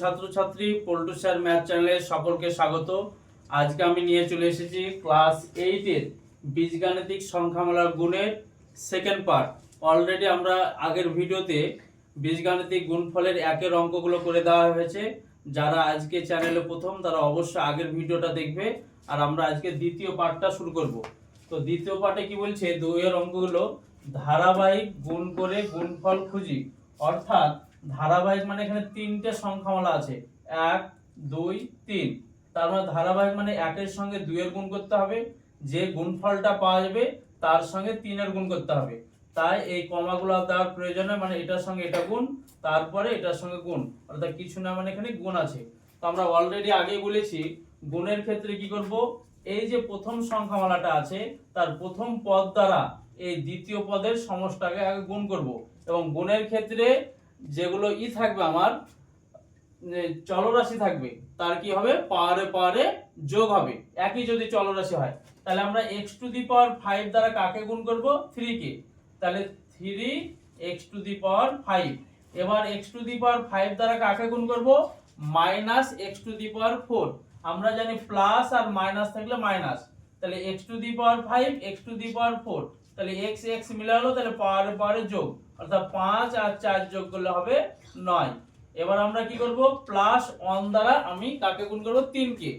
ছাত্রছাত্রী, Paltu sir math চ্যানেলে সকলকে স্বাগত। আজকে আমি নিয়ে চলে এসেছি ক্লাস এইটের বীজগাণিতিক সংখ্যামালার গুণের সেকেন্ড পার্ট অলরেডি আমরা আগের ভিডিওতে বীজগাণিতিক গুণফলের একের অঙ্কগুলো করে দেওয়া হয়েছে। যারা আজকে চ্যানেলে প্রথম, তারা অবশ্যই আগের ভিডিওটা দেখবে। আর আমরা আজকে দ্বিতীয় পার্টটা শুরু করব। তো দ্বিতীয় পার্টে কি বলছে? দুইয়ের অঙ্কগুলো ধারাবাহিক গুণ করে গুণফল খুঁজি। অর্থাৎ ধারাবাহিক মানে এখানে তিনটে সংখ্যামালা আছে। এক, দুই, তিন। তার মানে ধারাবাহিক মানে একের সঙ্গে দুইয়ের গুণ করতে হবে। যে গুণফলটা পাওয়া যাবে, তার সঙ্গে তিনের গুণ করতে হবে। তাই এই কমাগুলো দেওয়ার প্রয়োজন মানে এটার সঙ্গে এটা গুণ, তারপরে এটার সঙ্গে গুণ। অর্থাৎ কিছু না মানে এখানে গুণ আছে। তো আমরা অলরেডি আগেই বলেছি, গুণের ক্ষেত্রে কি করব? এই যে প্রথম সংখ্যামালাটা আছে, তার প্রথম পদ দ্বারা এই দ্বিতীয় পদের সমষ্টাকে আগে গুণ করব। এবং গুণের ক্ষেত্রে যেগুলো ই থাকবে আমার চলরাশি থাকবে, তার কি হবে? পাওয়ারে পাওয়ারে যোগ হবে। একই যদি চলরাশি হয়, তাহলে আমরা x to the power five দ্বারা কাকে গুণ করব? থ্রি কে। তাহলে three x to the power five এবার x to the power five দ্বারা কাকে গুণ করব? Minus x to the power four আমরা জানি প্লাস আর মাইনাস থাকলে মাইনাস তাহলে x to the power five x to the power four তাহলে এক্স এক্স মিলে হলো তাহলে পাওয়ারে পাওয়ারে যোগ। অর্থাৎ পাঁচ আর চার যোগ করলে হবে নয়। এবার আমরা কি করব? প্লাস ওয়ান দ্বারা আমি কাকে গুণ করব? তিনকে।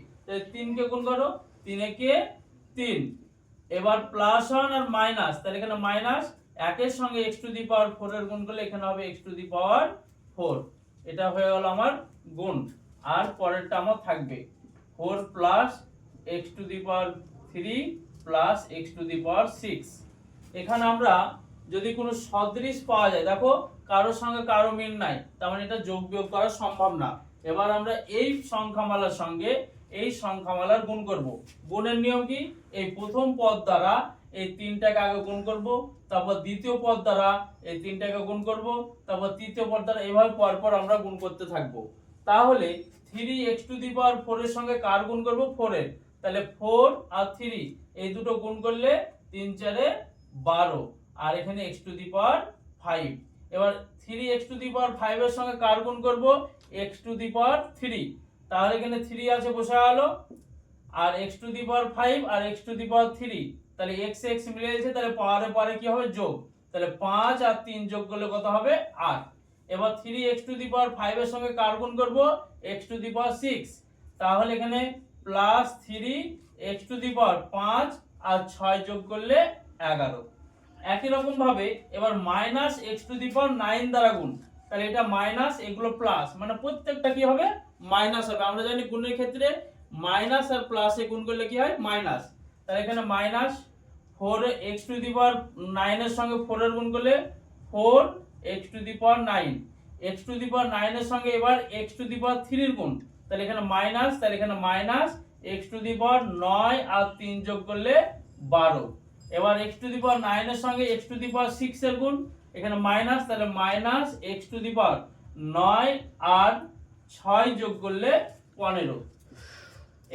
তিনকে গুণ করো। তিনেকে তিন। এবার প্লাস ওয়ান আর মাইনাস তাহলে এখানে মাইনাস একের সঙ্গে x to the power four এর গুণ করলে এখানে হবে x to the power four এটা হয়ে গেল আমার গুণ। আর পরেরটা আমার থাকবে। Four plus x to the power three plus x to the power six এখানে আমরা যদি কোনো সদৃশ পাওয়া যায়, দেখো কারোর সঙ্গে কারও মিল নাই, তার মানে এটা যোগ বিয়োগ করা সম্ভব না। এবার আমরা এই সংখ্যামালার সঙ্গে এই সংখ্যামালার গুণ করব। গুণের নিয়ম কি? এই প্রথম পদ দ্বারা এই তিনটাকে আগে গুণ করব, তারপর দ্বিতীয় পদ দ্বারা এই তিনটাকে গুণ করব, তারপর তৃতীয় পদ দ্বারা এইভাবে পরপর আমরা গুণ করতে থাকব। তাহলে three x to the power four এর সঙ্গে কার গুণ করব? ফোর এর। তাহলে ফোর আর থ্রি এই দুটো গুণ করলে তিন চারে বারো। আর এখানে x to the power five এবার three x to the power five এর সঙ্গে কার গুণ করব? X to the power three তাহলে এখানে থ্রি আছে বসে গেল আর x to the power five R x to the power three তাহলে এক্স এক্স মিলে গেছে, তাহলে পাওয়ারে পারে কি হবে? যোগ। তাহলে পাঁচ আর তিন যোগ করলে কত হবে? আট। এবার three x to the power five এর সঙ্গে কার গুণ করব? X to the power six তাহলে এখানে plus three x to the power পাঁচ আর ছয় যোগ করলে এগারো। একই রকম ভাবে এবার minus x to the power nine দ্বারা গুণ। তাহলে এটা মাইনাস এগুলো প্লাস মানে প্রত্যেকটা কি হবে? মাইনাস হবে। আমরা জানি গুণের ক্ষেত্রে মাইনাস আর প্লাসে গুণ করলে কি হয়? মাইনাস তাহলে এখানে minus four x to the power নাইনের সঙ্গে ফোর এর গুণ করলে four x to the power nine x to the power নাইনের সঙ্গে এবার এক্স টু দি পাওয়ার থ্রির গুণ। তাহলে এখানে মাইনাস তাহলে এখানে minus x to the power নয় আর তিন যোগ করলে বারো। এবার এক্স টু দি পাওয়ার নাইনের সঙ্গে x to the power six এর গুণ, এখানে মাইনাস তাহলে minus x to the power নয় আর ছয় যোগ করলে পনেরো।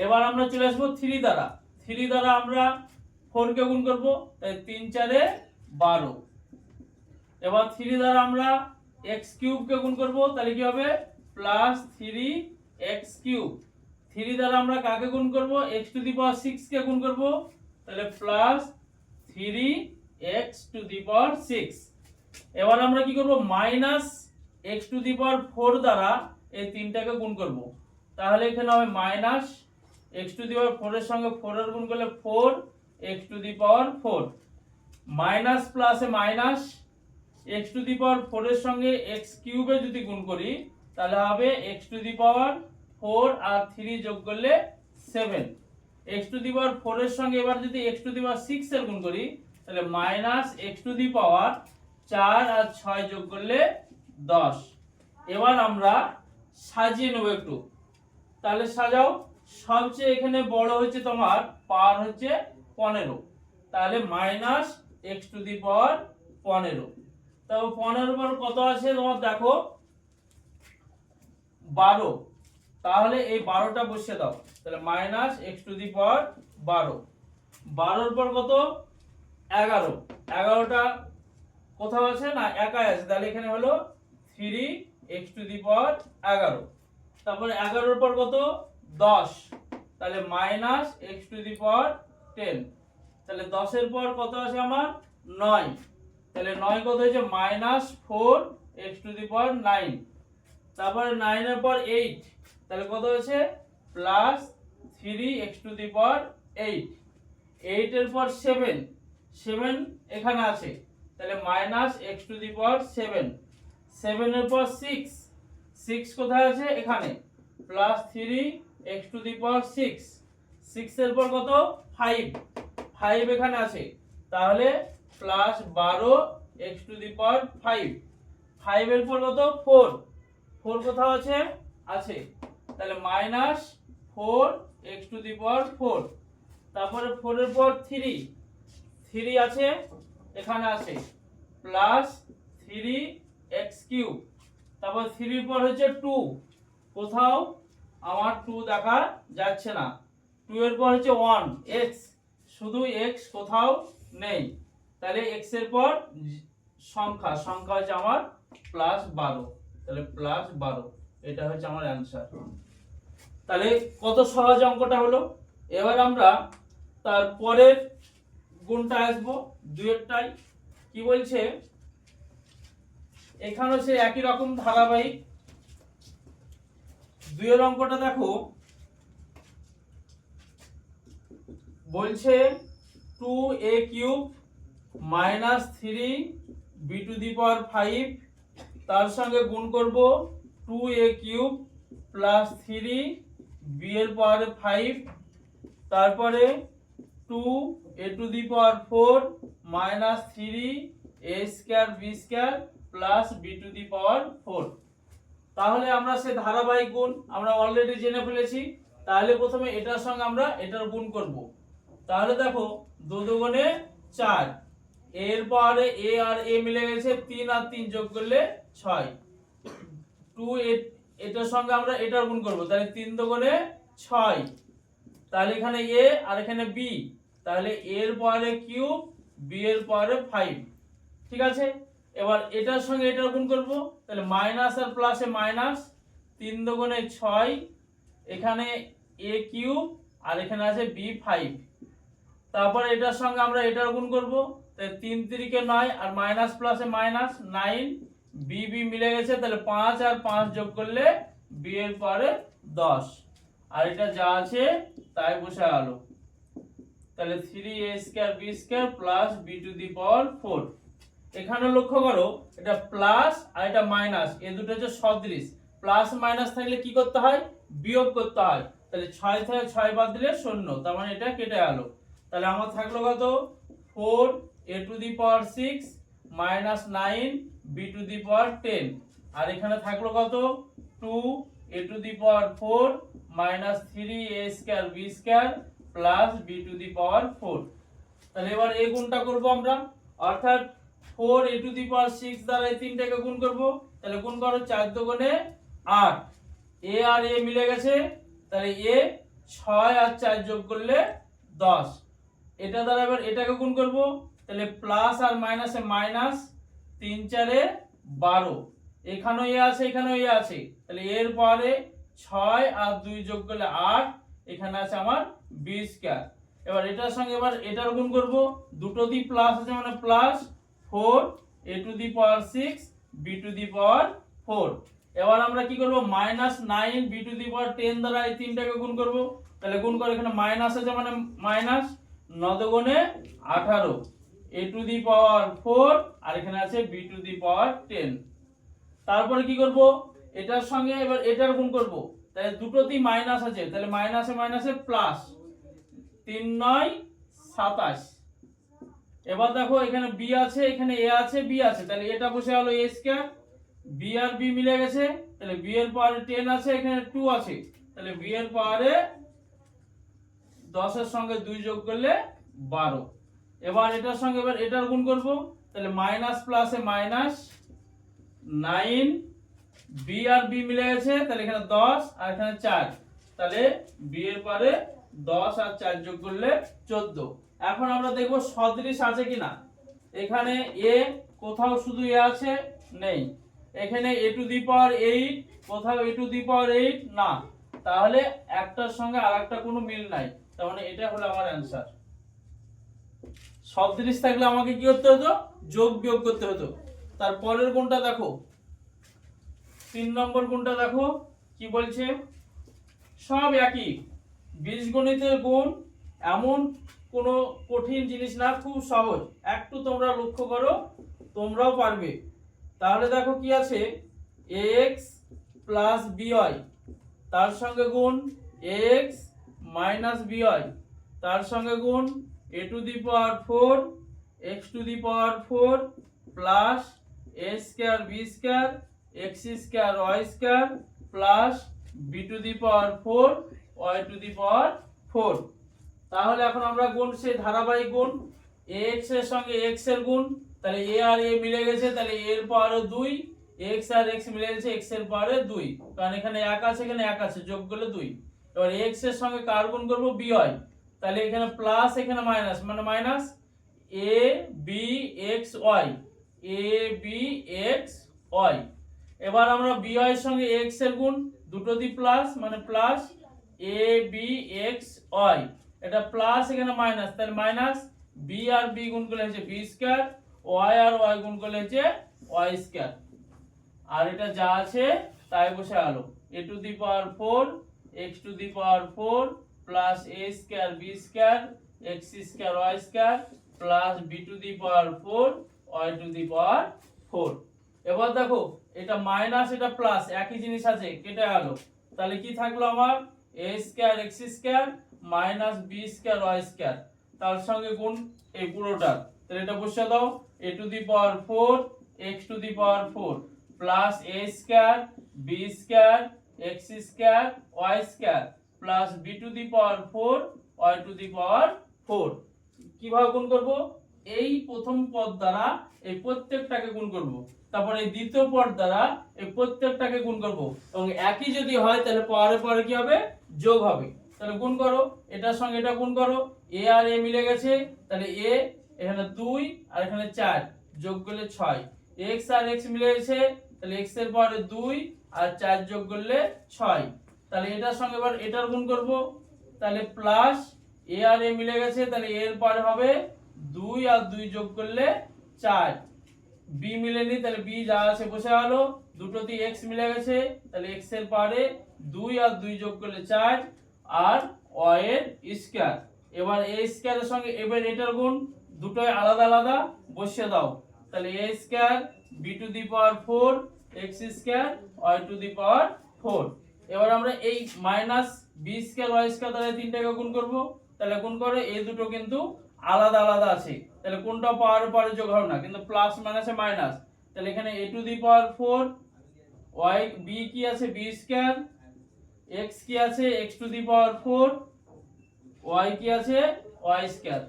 এবার আমরা চলে আসব থ্রি দ্বারা। থ্রি দ্বারা আমরা ফোরকে গুণ করব, তাই তিন চারে বারো। এবার থ্রি দ্বারা আমরা এক্স কিউবকে গুণ করব, তাহলে কি হবে? Plus three x cube three দ্বারা আমরা কাকে গুণ করব? এক্স টু দি পাওয়ার সিক্সকে গুণ করব, তাহলে plus three x to the power six এবার আমরা কি করব? Minus x to the power four দ্বারা এই তিনটাকে গুণ করব। তাহলে এখানে হবে minus x to the power ফোরের সঙ্গে ফোরের গুণ করলে four x to the power four minus প্লাসে minus x to the power ফোরের সঙ্গে এক্স কিউবে যদি গুণ করি, তাহলে হবে x to the power four R three যোগ করলে seven x to the power four এর সঙ্গে এবার যদি x to the power six এর গুণ করি, তাহলে minus x to the power চার আর ছয় যোগ করলে দশ। এবার আমরা সাজিয়ে নেব একটু। তাহলে সাজাও। সবচেয়ে এখানে বড় হচ্ছে তোমার পাওয়ার হচ্ছে পনেরো। তাহলে minus x to the power পনেরো। তবে পনেরো পর কত আছে? তোমার দেখো, বারো। তাহলে এই বারোটা বসিয়ে দাও। তাহলে minus x to the power বারো। বারোর পর কত? এগারো। এগারোটা কোথাও আছে না? একাই আছে। তাহলে এখানে হলো three x to the power এগারো। তারপরে এগারোর পর কত? দশ। তাহলে minus x to the power ten তাহলে দশের পর কত আছে আমার? নয়। তাহলে নয় কত হয়েছে? Minus four x to the power nine তারপরে নাইনের পর এইট তাহলে কত হয়েছে? Plus three x to the power eight এইটের পর সেভেন সেভেন এখানে আছে। তাহলে minus x to the power seven সেভেনের পর সিক্স সিক্স কোথায় আছে? এখানে। Plus three x to the power six সিক্সের পর কত? ফাইভ ফাইভ এখানে আছে। তাহলে প্লাস বারো x to the power five ফাইভের পর কত? ফোর ফোর কোথাও আছে? আছে। তাহলে minus four x to the power four তারপরে ফোরের পর থ্রি থ্রি আছে, এখানে আছে। প্লাস থ্রি এক্স কিউব তারপর থ্রির পর হচ্ছে টু কোথাও আমার টু দেখা যাচ্ছে না। টু এর পর হচ্ছে ওয়ান এক্স শুধু এক্স কোথাও নেই। তাহলে এক্সের পর সংখ্যা। সংখ্যা হচ্ছে আমার প্লাস বারো। তাহলে প্লাস বারো। এটা হচ্ছে আমার অ্যান্সার তাহলে কত সহজ অঙ্কটা হলো? এবার আমরা তার পরের গুণটা আসব দুয়েরটাই কি বলছে? এখানেও সে একই রকম ধারাবাহিক। দুয়ের অঙ্কটা দেখো। বলছে two a cube minus three b to the power five তার সঙ্গে গুণ করব two a cube plus three b এর পাওয়ার ফাইভ তারপরে two a to the power four minus three a square b square plus b to the power four তাহলে আমরা সে ধারাবাহিক গুণ আমরা অলরেডি জেনে ফেলেছি, তাহলে প্রথমে এটার সঙ্গে আমরা এটার গুণ করব। তাহলে দেখো, দু চার, এর পাওয়ারে এ আর এ মিলে গেছে তিন আর তিন যোগ করলে ছয়। টু এটার সঙ্গে আমরা এটার গুণ করব। তাহলে তিন দুগুণে ছয়। তাহলে এখানে এ আর এখানে বি তাহলে এর পাওয়ারে কিউব বি এর পাওয়ারে ফাইভ ঠিক আছে? এবার এটার সঙ্গে এটার গুণ করব। তাহলে মাইনাস আর প্লাসে মাইনাস তিন দুগুণে ছয়, এখানে এ কিউব আর এখানে আছে বি ফাইভ তারপর এটার সঙ্গে আমরা এটার গুণ করব। তাহলে তিন তিরিকে নয় আর মাইনাস প্লাসে মাইনাস নাইন বি বি মিলে গেছে, তাহলে পাঁচ আর পাঁচ যোগ করলে বি এর পরে দশ। আর এটা যা আছে, তাই বসে আলো তাহলে three a square b square plus b to the power four এখানে লক্ষ্য করো, এটা প্লাস আর এটা মাইনাস এ দুটো হচ্ছে সদৃশ। প্লাস মাইনাস থাকলে কি করতে হয়? বিয়োগ করতে হয়। তাহলে ছয় থেকে ছয় বাদ দিলে শূন্য, তার মানে এটা কেটে গেল। তাহলে আমার থাকল কত? Four a to the power six minus nine b to the power ten আর এখানে থাকল কত? Two a to the power four minus three a square b square plus b to the power four তাহলে এবার এই গুণটা করব আমরা। অর্থাৎ four a to the power six দ্বারা এই তিনটাকে গুণ করব। তাহলে গুণ করো চার দোকানে আট। এ আর এ মিলে গেছে। তাহলে এ ছয় আর চার যোগ করলে দশ। এটা দ্বারা এবার এটাকে গুণ করব। তাহলে প্লাস আর মাইনাসে মাইনাস তিন চারে বারো। এখানেও এ আছে, এখানেও এ আছে। তাহলে এর পরে ছয় আর দুই যোগ করলে আট, এখানে আছে আমার বি স্কোয়ার। এবার এটার সঙ্গে এবার এটার গুণ করব। দুটো দি প্লাস আছে মানে plus four a to the power six b to the power four এবার আমরা কি করব? Minus nine b to the power ten দ্বারা এই তিনটাকে গুণ করব। তাহলে গুণ করে এখানে মাইনাস আছে মানে মাইনাস নদগুণে আঠারো। এ টু দি পাওয়ার ফোর আর এখানে আছে b to the power ten তারপরে কি করব? এটার সঙ্গে এবার এটার গুণ করব। তাহলে দুটোতেই মাইনাস আছে। তাহলে মাইনাসে মাইনাসে প্লাস তিন নয়, সাতাশ। এবার দেখো, এখানে বি আছে, এখানে এ আছে বি আছে। তাহলে এটা বসে হলো এ স্কোয়ার বি আর বি মিলে গেছে। তাহলে বি এর পাওয়ারে টেন আছে, এখানে টু আছে। তাহলে বি এর পাওয়ারে দশের সঙ্গে দুই যোগ করলে বারো। এবার এটার সঙ্গে এবার এটার গুণ করব। তাহলে মাইনাস প্লাসে মাইনাস নাইন বি আর বি মিলে গেছে, তাহলে এখানে দশ আর এখানে চার। তাহলে বি এর পরে দশ আর চার যোগ করলে চোদ্দ। এখন আমরা দেখব সদৃশ আছে কিনা। এখানে এ কোথাও শুধু এ আছে, নেই। এখানে a to the power eight কোথাও এ টু দি পাওয়ার এইট না। তাহলে একটার সঙ্গে আর একটা কোনো মিল নাই। তার মানে এটা হলো আমার অ্যান্সার সদৃশ থাকলে আমাকে কি করতে হতো? যোগ বিয়োগ করতে হতো। তারপরের কোনটা দেখো। তিন নম্বর কোনটা দেখো। কি বলছে? সব একই। বীজগণিতের গুণ এমন কোনো কঠিন জিনিস না, খুব সহজ। একটু তোমরা লক্ষ্য করো, তোমরাও পারবে। তাহলে দেখো কি আছে? এক্স প্লাস বিওয়াই তার সঙ্গে গুণ এক্স মাইনাস বিওয়াই তার সঙ্গে গুণ a to the power four x to the power four plus a square b square x square y square plus b to the power four y to the power four তাহলে এখন আমরা গুণ সেই ধারাবাহিক গুণ এক্সের সঙ্গে এক্সের গুণ, তাহলে এ আর এ মিলে গেছে, তাহলে এর পাওয়ারে দুই এক্স আর এক্স মিলে গেছে এক্সের পাওয়ারে দুই। কারণ এখানে এক আছে, এখানে এক আছে, যোগ করলে দুই। এবার এক্সের সঙ্গে কার গুণ করব? বি হয় তাহলে এখানে প্লাস এখানে মাইনাস মানে minus a b x y a b x y এবার আমরা বি এর সঙ্গে এক্সের গুণ, দুটো দি প্লাস মানে plus a b x y এটা প্লাস এখানে মাইনাস তাহলে মাইনাস বি আর বি গুণ করলে হচ্ছে বি স্কয়ার ওয়াই আর ওয়াই গুণ করলে হচ্ছে ওয়াই স্কয়ার আর এটা যা আছে, তাই বসে আলো। A to the power four x to the power four plus a square b square x square y square plus b to the power four y to the power four এবার দেখো, এটা minus এটা plus একই জিনিস আছে, কেটে গেল। তাহলে কি থাকল আমার? A square x square minus b square y square তার সঙ্গে গুণ এই পুরোটা। তাহলে এটা বসিয়ে দাও a to the power four x to the power four plus a square b square x square y square plus b to the power four y to the power four কীভাবে গুণ করব? এই প্রথম পদ দ্বারা এই প্রত্যেকটাকে গুণ করব। তারপরে এই দ্বিতীয় পদ দ্বারা এই প্রত্যেকটাকে গুণ করব। এবং একই যদি হয়, তাহলে পরে পরে কি হবে? যোগ হবে। তাহলে গুণ করো। এটার সঙ্গে এটা গুণ করো। এ আর এ মিলে গেছে। তাহলে এ এখানে দুই আর এখানে চার। যোগ করলে ছয়। এক্স আর এক্স মিলে গেছে। তাহলে এক্সের পরে দুই আর চার যোগ করলে ছয়। তাহলে এটার সঙ্গে এবার এটার গুণ করব। তাহলে প্লাস এ আর এ মিলে গেছে, তাহলে এর পরে হবে দুই আর দুই যোগ করলে চার। বি মিলেনি তাহলে বি যা আছে বসে গেল দুটোতে এক্স মিলে গেছে, তাহলে এক্সের পারে দুই আর দুই যোগ করলে চার আর ওয়াই এর স্কয়ার এবার এ স্কয়ারের সঙ্গে এবার এটার গুণ, দুটোই আলাদা আলাদা, বসিয়ে দাও। তাহলে a square b to the power four x square y to the power four এবার আমরা এই minus b square y square দ্বারা তিনটাকে গুণ করব? তাহলে গুণ করে এই দুটো কিন্তু আলাদা আলাদা আছে। তাহলে কোনটা পাওয়ার পরে যোগ হবে না, কিন্তু প্লাস মাইনাসে মাইনাস তাহলে এখানে a to the power four y b কি আছে? বি স্কয়ার এক্স কি আছে? X to the power four y কি আছে? ওয়াই স্কয়ার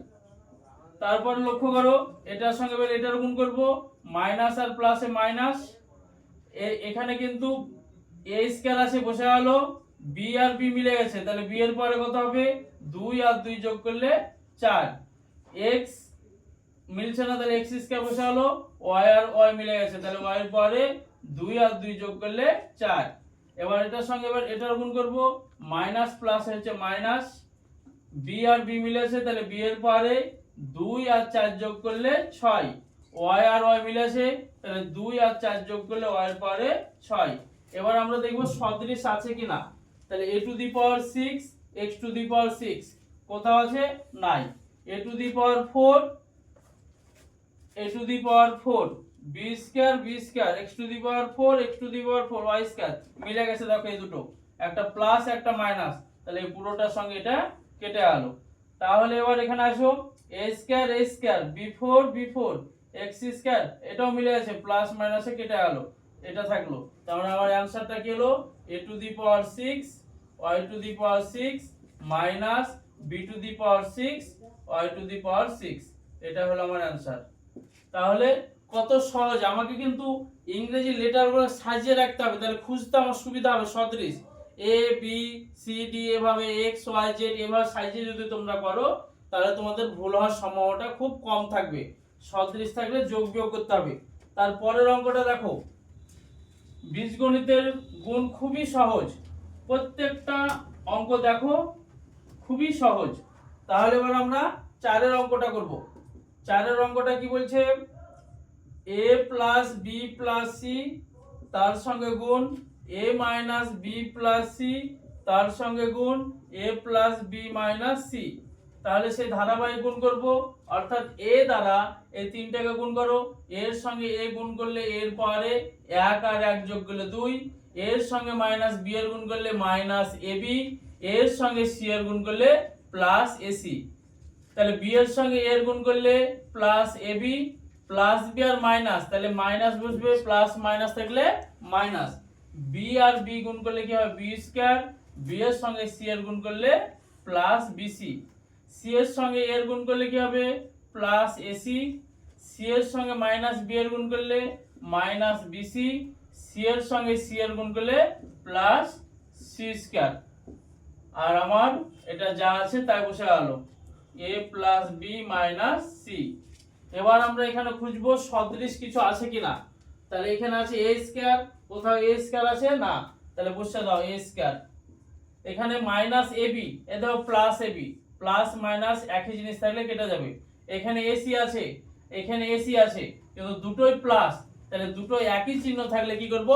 তারপর লক্ষ্য করো, এটার সঙ্গে এবার এটার গুণ করব। মাইনাস আর প্লাসে মাইনাস এখানে কিন্তু এ স্কয়ার আছে বসে গেল বি আর বি মিলে গেছে, তাহলে বি এর পরে কত হবে? দুই আর দুই যোগ করলে চার। এক্স মিলছে না, তাহলে এক্স স্কয়ার বসে গেল ওয়াই আর ওয়াই মিলে গেছে, তাহলে ওয়াই এর পরে দুই আর দুই যোগ করলে চার। এবার এটার সঙ্গে এবার এটার গুণ করব মাইনাস প্লাস হচ্ছে মাইনাস বি আর বি মিলেছে তাহলে বি এর পরে দুই আর চার যোগ করলে ছয়। ওয়াই আর ওয়াই মিলেছে তাহলে দুই আর চার যোগ করলে ওয়াই এর পরে ছয়। এবার আমরা দেখব সদৃশ আছে কিনা। তাহলে a to the power six x to the power six কোথাও আছে? নাই। A to the power four a to the power four b square b square x to the power four x to the power four y square মিলে গেছে দেখো এই দুটো। একটা plus একটা মাইনাস তাহলে এই পুরোটার সঙ্গে এটা কেটে গেল। তাহলে এবার এখানে আসো। A square a square b four b four x square এটাও মিলে গেছে প্লাস মাইনাসে কেটে গেল। এটা থাকল। তাহলে আমার অ্যান্সারটা কি হলো? A to the power six y to the power six minus b to the power six y to the power six এটা হলো আমার অ্যান্সার তাহলে কত সহজ? আমাকে কিন্তু ইংরেজি লেটারগুলো সাজিয়ে রাখতে হবে, তাহলে খুঁজতে আমার সুবিধা হবে। সদৃশ এ বি সি ডি এভাবে এক্স ওয়াই জেড এভাবে সাজিয়ে যদি তোমরা করো, তাহলে তোমাদের ভুল হওয়ার সম্ভাবনাটা খুব কম থাকবে। সদৃশ থাকলে যোগ বিয়োগ করতে হবে। তারপরের অঙ্কটা দেখো। বীজগণিতের গুণ খুবই সহজ। প্রত্যেকটা অঙ্ক দেখো, খুবই সহজ। তাহলে এবার আমরা চারের অঙ্কটা করব। চারের অঙ্কটা কি বলছে? A plus b plus c তার সঙ্গে গুণ। A minus b plus c তার সঙ্গে গুণ। A plus b minus c তাহলে সেই ধারাবাহিক গুণ করব। অর্থাৎ এ দ্বারা এই তিনটাকে গুণ করো। এর সঙ্গে এ গুণ করলে এর পরে এক আর এক যোগ করলে দুই। এর সঙ্গে মাইনাস বি এর গুণ করলে মাইনাস এ বি। এর সঙ্গে সি এর গুণ করলে প্লাস এসি তাহলে বি এর সঙ্গে এর গুণ করলে plus a b, plus b R minus. তাহলে মাইনাস বসবে, প্লাস মাইনাস থাকলে মাইনাস। বি আর বি গুণ করলে কি হবে? B square. বি এর সঙ্গে সি এর গুণ করলে প্লাস বিসি সি এর সঙ্গে এর গুণ করলে কি হবে? প্লাস এসি সি এর সঙ্গে মাইনাস বি এর গুণ করলে মাইনাস বিসি সি এর সঙ্গে সি এর গুণ করলে প্লাস সি স্কয়ার আর আমার এটা যা আছে তাই বসে গেল। A plus b minus c এবার আমরা এখানে খুঁজবো সদৃশ কিছু আছে কিনা। তাহলে এখানে আছে এ স্কয়ার কোথাও এ স্কয়ার আছে? না। তাহলে বসে দাও এ স্কয়ার এখানে মাইনাস এ বি এ দাও plus a b plus minus একই জিনিস থাকলে কেটে যাবে। এখানে এসি আছে, এখানে এসি আছে, কিন্তু দুটোই প্লাস তাহলে দুটো একই চিহ্ন থাকলে কি করব?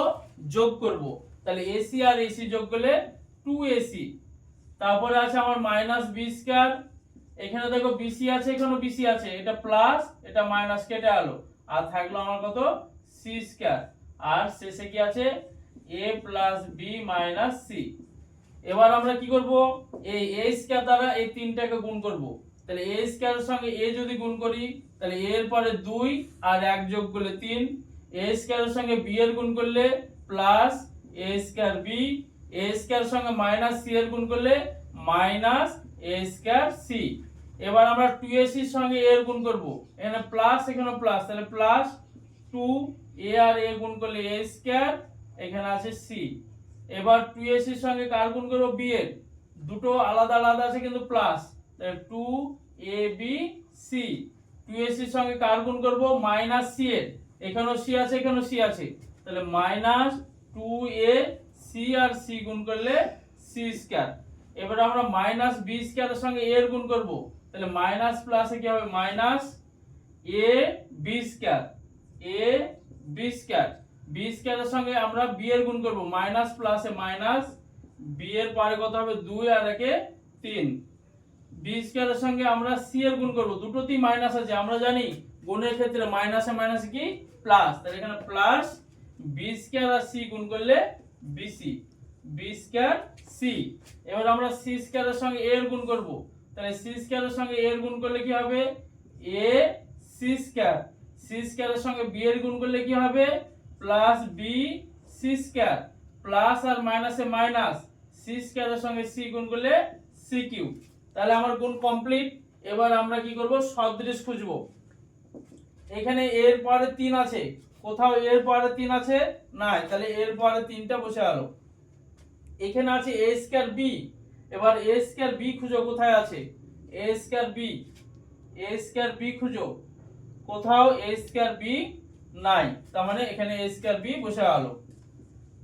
যোগ করব। তাহলে এসি আর এসি যোগ করলে টু এসি তারপরে আছে আমার মাইনাস বি স্কয়ার এখানে দেখো বিসি আছে এখানে বিসি আছে, এটা প্লাস এটা মাইনাস কেটে আলো। আর থাকল আমার কত? সি স্কয়ার আর শেষে কি আছে? A plus b minus c এবার আমরা কি করব? এই এ স্কয়ার দ্বারা এই তিনটাকে গুণ করব। তাহলে এ স্কয়ারের সঙ্গে এ যদি গুণ করি, তাহলে এর পরে দুই আর এক যোগ করলে তিন। এ স্কয়ারের সঙ্গে বি এর গুণ করলে plus a square b a স্কয়ারের সঙ্গে মাইনাস সি এর গুণ করলে মাইনাস এ স্কয়ার সি এবার আমরা টু এসির সঙ্গে এর গুণ করব। এখানে প্লাস এখানে প্লাস তাহলে প্লাস টু এ আর এ গুণ করলে এ স্কয়ার এখানে আছে সি এবার টু এস এসির সঙ্গে কার গুণ করব? বি এর দুটো আলাদা আলাদা আছে কিন্তু plus two a b c two s এসির সঙ্গে কার গুণ করব? মাইনাস সি এর এখানেও সি আছে, এখানেও সি আছে। তাহলে মাইনাস টু এ সি আর সি গুণ করলে সি স্কয়ার এবার আমরা মাইনাস বি স্কয়ারের সঙ্গে এর গুণ করব। তাহলে মাইনাস প্লাসে কি হবে? Minus a b square a b square b স্কয়ারের সঙ্গে আমরা বি এর গুণ করব। মাইনাস প্লাসে মাইনাস বি এর পরে কত হবে? দুই আর একে তিন। বি স্কয়ারের সঙ্গে আমরা সি এর গুণ করব। দুটোতেই মাইনাস আছে। আমরা জানি গুণের ক্ষেত্রে মাইনাসে মাইনাস কি? প্লাস তাহলে এখানে প্লাস বি স্কয়ার আর সি গুণ করলে বিসি বি স্কয়ার সি এবার আমরা সি স্কয়ারের সঙ্গে এর গুণ করব। তাহলে সি স্কয়ারের সঙ্গে এর গুণ করলে কি হবে? এ সি স্কয়ার সি স্কয়ারের সঙ্গে বি এর গুণ করলে কি হবে? Plus b, c square. Plus আর মাইনাসে মাইনাস, সি স্কয়ারের সঙ্গে সি গুণ করলে সি কিউ তাহলে আমার গুণ কমপ্লিট। এবার আমরা কি করব? সদৃশ খুঁজবো। এখানে এর পরে তিন আছে। কোথাও এর পরে তিন আছে? নাই। তাহলে এর পরে তিনটা বসে গেল। এখানে আছে এ স্কয়ার বি। এবার এ স্কয়ার বি খুঁজো, কোথায় আছে? A square b. A square b খুঁজো। কোথাও এ স্কয়ার বি নাই। তার মানে এখানে এ স্কয়ার বি বসে গেল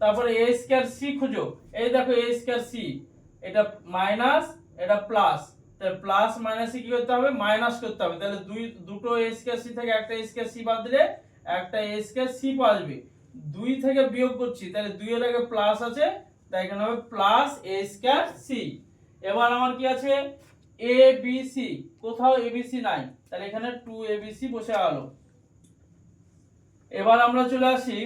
তারপরে এ স্কয়ার সি খুঁজো। এই দেখো এ স্কয়ার সি এটা মাইনাস এটা প্লাস তাহলে প্লাস মাইনাসে কি করতে হবে? মাইনাস করতে হবে। তাহলে দুই, দুটো এ স্কয়ার সি থেকে একটা এ স্কয়ার সি বাদ দিলে একটা এ স্কয়ার সি পাওয়া দুই থেকে বিয়োগ করছি, তাহলে দুই এর আগে প্লাস আছে, তাই এখানে হবে প্লাস এ স্কয়ার সি এবার আমার কি আছে? এ বি সি কোথাও এ বি সি নাই। তাহলে এখানে টু এ বি সি বসে গেল এবার আমরা চলে আসি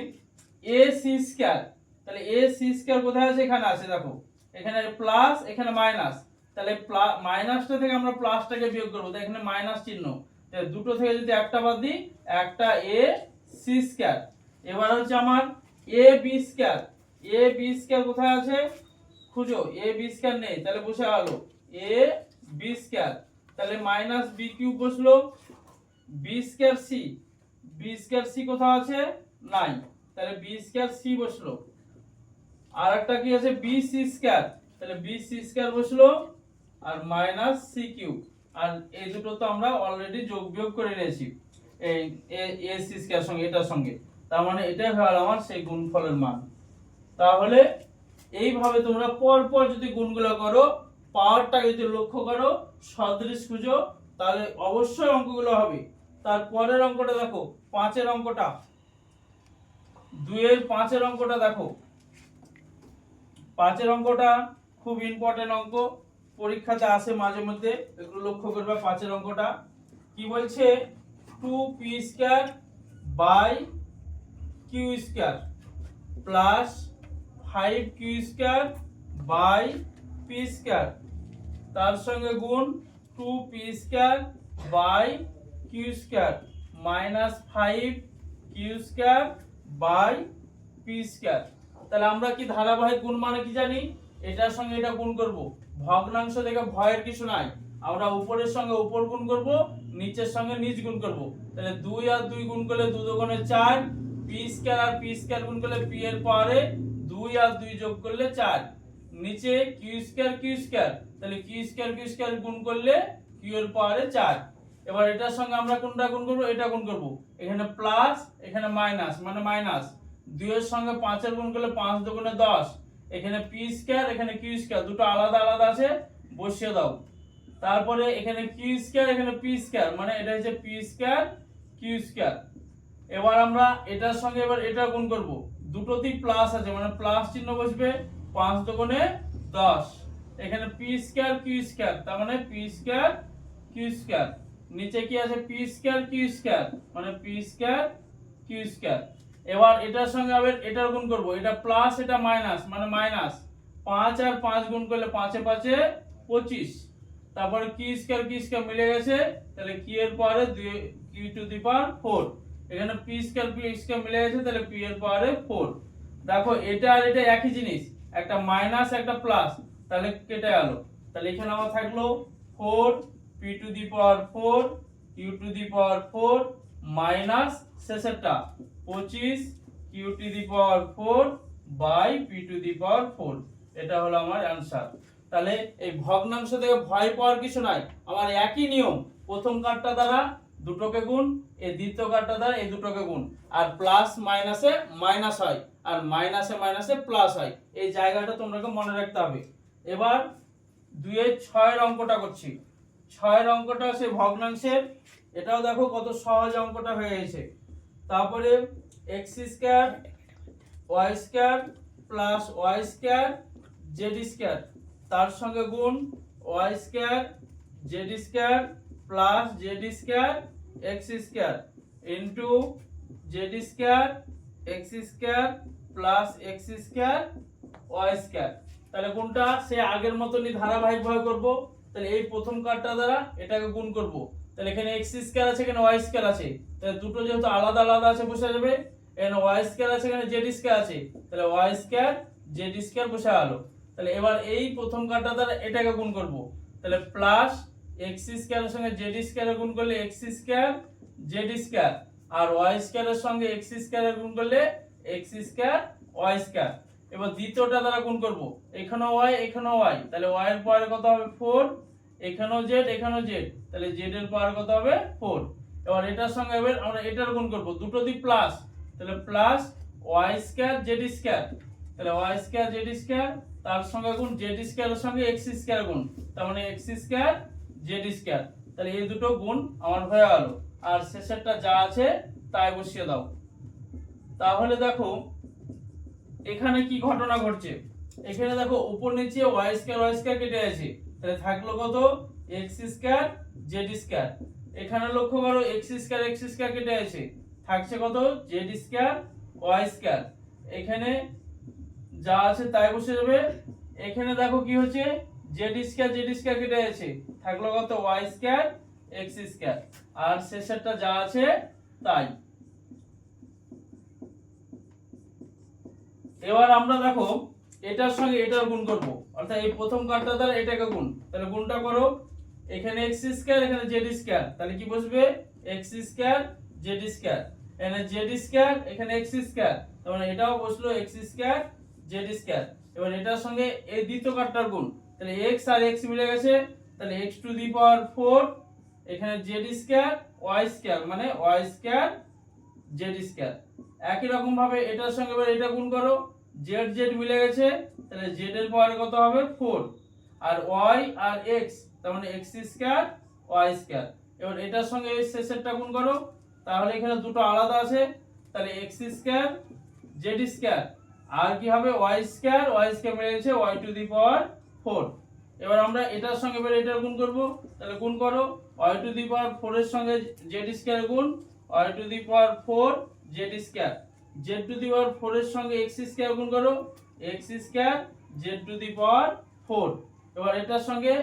এ সি স্কয়ার তাহলে এ সি স্কয়ার কোথায় আছে? এখানে আছে, দেখো। এখানে প্লাস এখানে মাইনাস তাহলে মাইনাসটা থেকে আমরা প্লাসটাকে বিয়োগ করব। তাই এখানে মাইনাস চিহ্ন। তাহলে দুটো থেকে যদি একটা বাদ দিই, একটা এ সি স্কয়ার এবার হচ্ছে আমার a b square a b square কোথায় আছে? খুঁজো এ বি স্কয়ার নেই। তাহলে বসে গেল এ বি স্কয়ার তাহলে মাইনাস বি কিউব বসল b square c b square c কোথাও আছে? নাই। তাহলে বি স্কয়ার সি বসল। আর একটা কি আছে? বি সি স্কয়ার তাহলে বি সি স্কয়ার বসল আর মাইনাস সি কিউব আর এই দুটো তো আমরা অলরেডি যোগ বিয়োগ করে নিয়েছি। এই এ সি স্কয়ার সঙ্গে, এটার সঙ্গে। তার মানে এটাই হলো আমার সেই গুণফলের মান। তাহলে এইভাবে তোমরা পর পর যদি গুণগুলো করো পাওয়ারটাকে যদি লক্ষ্য করো, সদৃশ খুঁজো, তাহলে অবশ্যই অঙ্কগুলো হবে। তার পরের অঙ্কটা দেখো, পাঁচের অঙ্কটা। দুইয়ের পাঁচের অঙ্কটা দেখো। পাঁচের অঙ্কটা খুব ইম্পর্টেন্ট অঙ্ক। পরীক্ষাতে আসে মাঝে মধ্যে একটু লক্ষ্য করবে পাঁচের অঙ্কটা। কি বলছে? Two p square by q square plus five q square by p square তার সঙ্গে গুণ two p square by q square minus five q square by p square. তাহলে আমরা কি ধারাবাহিক গুণ মানে কি জানি? এটার সঙ্গে এটা গুণ করব। ভগ্নাংশ দেখে ভয়ের কিছু নাই। আমরা উপরের সঙ্গে উপর গুণ করব, নিচের সঙ্গে নিচ গুণ করব। তাহলে দুই আর দুই গুণ করলে দু দুগুণে চার, পি স্কোয়ার আর পি স্কোয়ার গুণ করলে পি এর পাওয়ারে দুই আর দুই যোগ করলে চার। নিচে কিউ স্কোয়ার কিউ স্কোয়ার। তাহলে কিউ স্কোয়ার কিউ স্কোয়ার গুণ করলে কিউ এর পাওয়ারে চার। এবার এটার সঙ্গে আমরা কোনটা গুণ করব? এটা গুণ করব। এখানে প্লাস এখানে মাইনাস মানে মাইনাস দুইয়ের সঙ্গে পাঁচের গুণ করলে পাঁচ দুগুণে দশ। এখানে পি স্কোয়ার এখানে কিউ স্কোয়ার দুটো আলাদা আলাদা আছে, বসিয়ে দাও। তারপরে এখানে কিউ স্কোয়ার এখানে পি স্কোয়ার মানে এটা হচ্ছে পি স্কোয়ার কিউ স্কোয়ার এবার আমরা এটার সঙ্গে এবার এটা গুণ করব। দুটোতেই প্লাস আছে মানে প্লাস চিহ্ন বসবে পাঁচ দুগুণে দশ। এখানে পি স্কোয়ার কিউ স্কোয়ার তার মানে পি স্কোয়ার কিউ স্কোয়ার নিচে কি আছে? পি স্কোয়ার কিউ স্কোয়ার মানে পি স্কোয়ার কিউ স্কোয়ার এবার এটার সঙ্গে আবার এটার গুণ করব। এটা প্লাস এটা মাইনাস মানে মাইনাস পাঁচ আর পাঁচ গুণ করলে পাঁচে পাঁচে পঁচিশ। তারপরে কি স্কোয়ার কি স্কোয়ার মিলে গেছে। তাহলে কি এর পরে q to the power four এখানে পি স্কোয়ার পি স্কোয়ার মিলে গেছে, তাহলে পি এর পাওয়ারে ফোর দেখো, এটা আর এটা একই জিনিস। একটা মাইনাস একটা প্লাস তাহলে কেটে গেল। তাহলে এখানে আমার থাকল four p to the power four q to the power four minus শেষেরটা পঁচিশ q to the power four by p to the power four এটা হলো আমার অ্যান্সার তাহলে এই ভগ্নাংশ থেকে ভয় পাওয়ার কিছু নাই। আমার একই নিয়ম। প্রথম কার্ডটা দ্বারা দুটোকে গুণ, এই দ্বিতীয় কার্ডটা দ্বারা এই দুটোকে গুণ। আর প্লাস মাইনাসে মাইনাস হয়। আর মাইনাসে মাইনাসে প্লাস হয়। এই জায়গাটা তোমাকে মনে রাখতে হবে। এবার দুইয়ের ছয়ের অঙ্কটা করছি। ছয়ের অঙ্কটা হচ্ছে ভগ্নাংশের। এটাও দেখো কত সহজ অঙ্কটা হয়ে গেছে। তারপরে x square y square plus y square z square তার সঙ্গে গুণ y square z square plus z square x square into z square x square plus x square y square তাহলে কোনটা সে আগের মতনই ধারাবাহিকভাবে করব। তাহলে এই প্রথম কার্ডটা দ্বারা এটাকে গুণ করব। তাহলে এখানে এক্স স্কোয়ার আছে, এখানে ওয়াই স্কোয়ার আছে। তাহলে দুটো যেহেতু আলাদা আলাদা আছে বসে যাবে? এখানে ওয়াই স্কোয়ার আছে, এখানে জেড স্কোয়ার আছে। তাহলে ওয়াই স্কোয়ার জেড স্কোয়ার বসে গেল। তাহলে এবার এই প্রথম কার্ডটা দ্বারা এটাকে গুণ করব। তাহলে প্লাস এক্স স্কোয়ারের সঙ্গে জেড স্কোয়ার গুণ করলে এক্স স্কোয়ার জেড স্কোয়ার আর ওয়াই স্কোয়ারের সঙ্গে এক্স স্কোয়ার গুণ করলে এক্স স্কোয়ার ওয়াই স্কোয়ার এবার দ্বিতীয়টা দ্বারা গুণ করব। এখানেও ওয়াই এখানেও ওয়াই তাহলে ওয়াই এর পাওয়ার কত হবে? ফোর এখানেও জেড এখানেও জেড তাহলে জেড এর পাওয়ার কত হবে? ফোর এবার এটার সঙ্গে এবার আমরা এটার গুণ করব। দুটো দিক প্লাস তাহলে plus y square z square তাহলে ওয়াই স্কোয়ার জেড স্কোয়ার তার সঙ্গে গুণ জেড স্কোয়ারের সঙ্গে এক্স স্কোয়ার গুণ। তার মানে এক্স স্কোয়ার জেড স্কোয়ার তাহলে এই দুটো গুণ আমার হয়ে গেল। আর শেষেরটা যা আছে, তাই বসিয়ে দাও। তাহলে দেখো, এখানে কি ঘটনা ঘটছে? এখানে দেখো, উপর নিচে ওয়াই স্কোয়ার ওয়াই স্কোয়ার কেটে আছে তাহলে থাকল কত? এক্স স্কোয়ার জেড স্কোয়ার এখানে লক্ষ্য করো এক্স স্কোয়ার এক্স স্কোয়ার কেটে আছে থাকছে কত? জেড স্কোয়ার ওয়াই স্কোয়ার এখানে যা আছে তাই বসে যাবে। এখানে দেখো কি হচ্ছে? জেড স্কোয়ার জেড স্কোয়ার কেটে আছে থাকল কত? ওয়াই স্কোয়ার এক্স স্কোয়ার আর শেষেরটা যা আছে, তাই। এবার আমরা দেখো এটার সঙ্গে এটার গুণ করব। অর্থাৎ এই প্রথম কার্ডটা দ্বারা এটাকে গুণ। তাহলে গুণটা করো, এখানে এক্স স্কোয়ার এখানে জেড স্কোয়ার তাহলে কি বসবে? এক্স স্কোয়ার জেড স্কোয়ার এখানে জেড স্কোয়ার এখানে এক্স স্কোয়ার মানে এটাও বসল এক্স স্কোয়ার জেড স্কোয়ার এবার এটার সঙ্গে এই দ্বিতীয় কার্ডটার গুণ। তাহলে এক্স আর এক্স মিলে গেছে। তাহলে x to the power four এখানে জেড স্কোয়ার ওয়াই স্কোয়ার মানে ওয়াই স্কোয়ার জেড স্কোয়ার একই রকম ভাবে এটার সঙ্গে এবার এটা গুণ করো। জেড জেড মিলে গেছে, তাহলে জেড এর পাওয়ার কত হবে? ফোর আর ওয়াই আর এক্স তার মানে এক্স স্কোয়ার ওয়াই স্কোয়ার এবার এটার সঙ্গে এই শেষেরটা গুণ করো, তাহলে এখানে দুটো আলাদা আছে, তাহলে এক্স স্কোয়ার জেড স্কোয়ার আর কি হবে? ওয়াই স্কোয়ার ওয়াই স্কোয়ার মিলে গেছে y to the power four এবার আমরা এটার সঙ্গে এবার এটার গুণ করব, তাহলে গুণ করো y to the power four এর সঙ্গে জেড স্কোয়ার গুণ y to the power four z square z to the power four এর সঙ্গে এক্স স্কোয়ার গুণ করো x square z to the power four এবার এটার সঙ্গে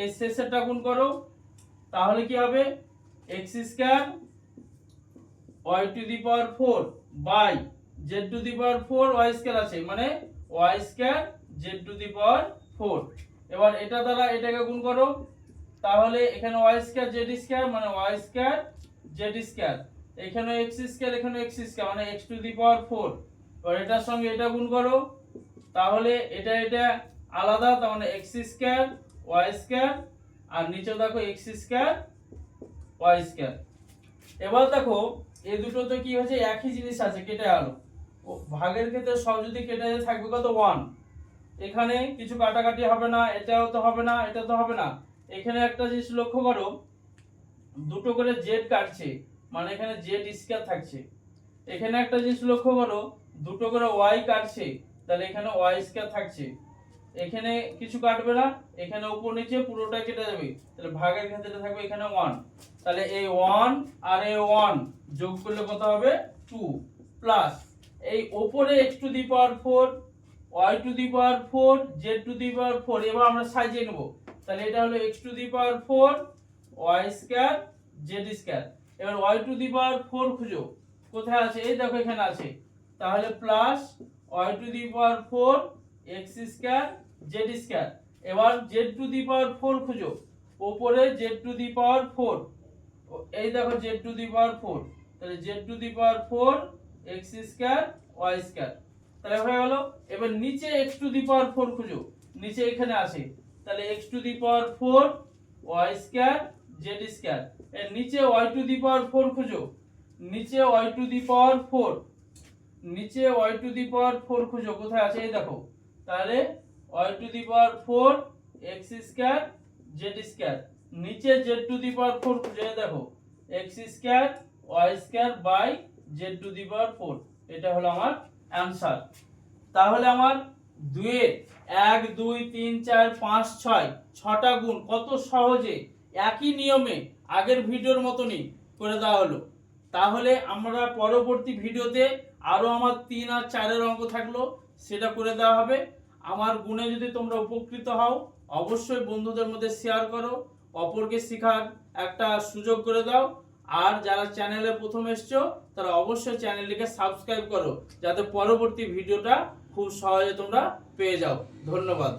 এই শেষেরটা গুণ করো, তাহলে কি হবে? X square y to the power four by z to the power four y square আছে মানে y square z to the power four এবার এটা দ্বারা এটাকে গুণ করো, তাহলে এখানে ওয়াই স্কোয়ার জেড স্কোয়ার মানে ওয়াই স্কোয়ার জেড স্কোয়ার এখানে এক্স স্কোয়ার এখানে এক্স স্কোয়ার মানে x to the power four এবার এটার সঙ্গে এটা গুণ করো। তাহলে এটা এটা আলাদা, তার মানে এক্স স্কোয়ার ওয়াই স্কোয়ার আর নিচে দেখো এক্স স্কোয়ার ওয়াই স্কোয়ার এবার দেখো, এই দুটোতে কি হয়েছে? একই জিনিস আছে, কেটে ও, ভাগের ক্ষেত্রে সব যদি কেটে থাকবে কত? ওয়ান এখানে কিছু কাটাকাটি হবে না, এটাও তো হবে না এটা তো হবে না। এখানে একটা জিনিস লক্ষ্য করো, দুটো করে জেড কাটছে। মানে এখানে জেড স্কয়ার থাকছে। এখানে একটা জিনিস লক্ষ্য করো, দুটো করে ওয়াই কাটছে, তাহলে এখানে ওয়াই স্কয়ার থাকছে। এখানে কিছু কাটবে না, এখানে উপর নিচে পুরোটা কেটে যাবে। তাহলে ভাগের ক্ষেত্রে থাকবে এখানে ওয়ান তাহলে এই ওয়ান আর এই ওয়ান যোগ করলে কত হবে? টু প্লাস এই ওপরে x to the power four y to the power four z to the power four এবার আমরা সাজিয়ে নেব। তাহলে এটা হলো x to the power four y square z square এবার y to the power four খুঁজো। কোথায় আছে? এই দেখো এখানে আছে। তাহলে plus y to the power four x square z square এবার z to the power four খুঁজো। ওপরে z to the power four এই দেখো z to the power four তাহলে z to the power four x square y square তাহলে হয়ে গেল। এবার নিচে x to the power four খুঁজো। নিচে এখানে আছে। তাহলে x to the power four y square z square. এর নিচে y to the power four খুঁজো। নিচে y to the power four. নিচে y to the power four খুঁজো। কোথায় আছে? এই দেখো। তাহলে y to the power four, x square, z square. নিচে z to the power four খুঁজো। দেখো। X square, y square by z to the power four. এটা হলো আমার অ্যান্সার। তাহলে আমার দুয়ের এক, দুই, তিন, চার, পাঁচ, ছয়, ছটা গুণ কত সহজে একই নিয়মে আগের ভিডিওর মতনই করে দেওয়া হলো। তাহলে আমরা পরবর্তী ভিডিওতে আরও আমার তিন আর চারের অঙ্ক থাকল, সেটা করে দেওয়া হবে। আমার গুণে যদি তোমরা উপকৃত হও, অবশ্যই বন্ধুদের মধ্যে শেয়ার করো, অপরকে শেখার একটা সুযোগ করে দাও। আর যারা চ্যানেলে প্রথম এসছো, তারা অবশ্যই চ্যানেলটিকে সাবস্ক্রাইব করো, যাতে পরবর্তী ভিডিওটা খুব সহজে তোমরা পেয়ে যাও। ধন্যবাদ।